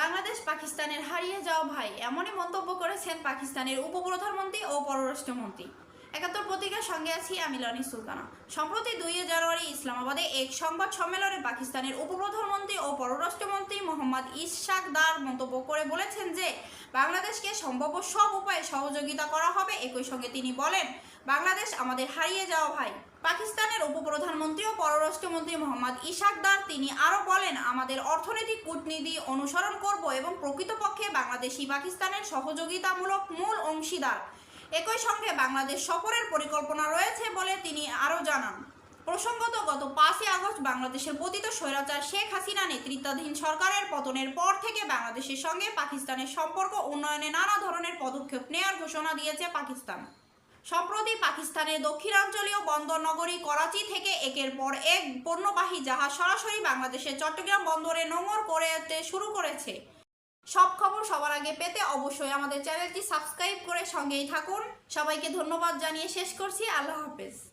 বাংলাদেশ পাকিস্তানের হারিয়ে যাওয়া ভাই এমনই মন্তব্য করেছেন পাকিস্তানের উপপ্রধানমন্ত্রী ও পররাষ্ট্রমন্ত্রী। একাত্তর পত্রিকার সঙ্গে আছি আমি লনি সুলতানা। সম্প্রতি দুই জানুয়ারি ইসলামাবাদে এক সংবাদ সম্মেলনে পাকিস্তানের উপপ্রধানমন্ত্রী ও পররাষ্ট্রমন্ত্রী মোহাম্মদ ইশাক দার মন্তব্য করে বলেছেন যে বাংলাদেশকে সম্ভাব্য সব উপায়ে সহযোগিতা করা হবে, একই সঙ্গে তিনি বলেন, বাংলাদেশ আমাদের হারিয়ে যাওয়া ভাই। পাকিস্তানের উপপ্রধানমন্ত্রী ও পররাষ্ট্রমন্ত্রী মোহাম্মদ ইশাক দার তিনি আরও বলেন, আমাদের অর্থনৈতিক কূটনীতি অনুসরণ করব এবং প্রকৃতপক্ষে বাংলাদেশি পাকিস্তানের সহযোগিতামূলক মূল অংশীদার। একই সঙ্গে বাংলাদেশ সফরের পরিকল্পনা রয়েছে বলে তিনি আরও জানান। প্রসঙ্গত গত পাঁচই আগস্ট বাংলাদেশের পতিত স্বৈরাচার শেখ হাসিনা নেতৃত্বাধীন সরকারের পতনের পর থেকে বাংলাদেশের সঙ্গে পাকিস্তানের সম্পর্ক উন্নয়নে নানা ধরনের পদক্ষেপ নেওয়ার ঘোষণা দিয়েছে পাকিস্তান। সম্প্রতি পাকিস্তানের দক্ষিণাঞ্চলীয় বন্দর নগরী করাচি থেকে একের পর এক পণ্যবাহী জাহাজ সরাসরি বাংলাদেশের চট্টগ্রাম বন্দরে নোঙর করে শুরু করেছে। সব খবর সবার আগে পেতে অবশ্যই আমাদের চ্যানেলটি সাবস্ক্রাইব করে সঙ্গেই থাকুন। সবাইকে ধন্যবাদ জানিয়ে শেষ করছি। আল্লাহ হাফেজ।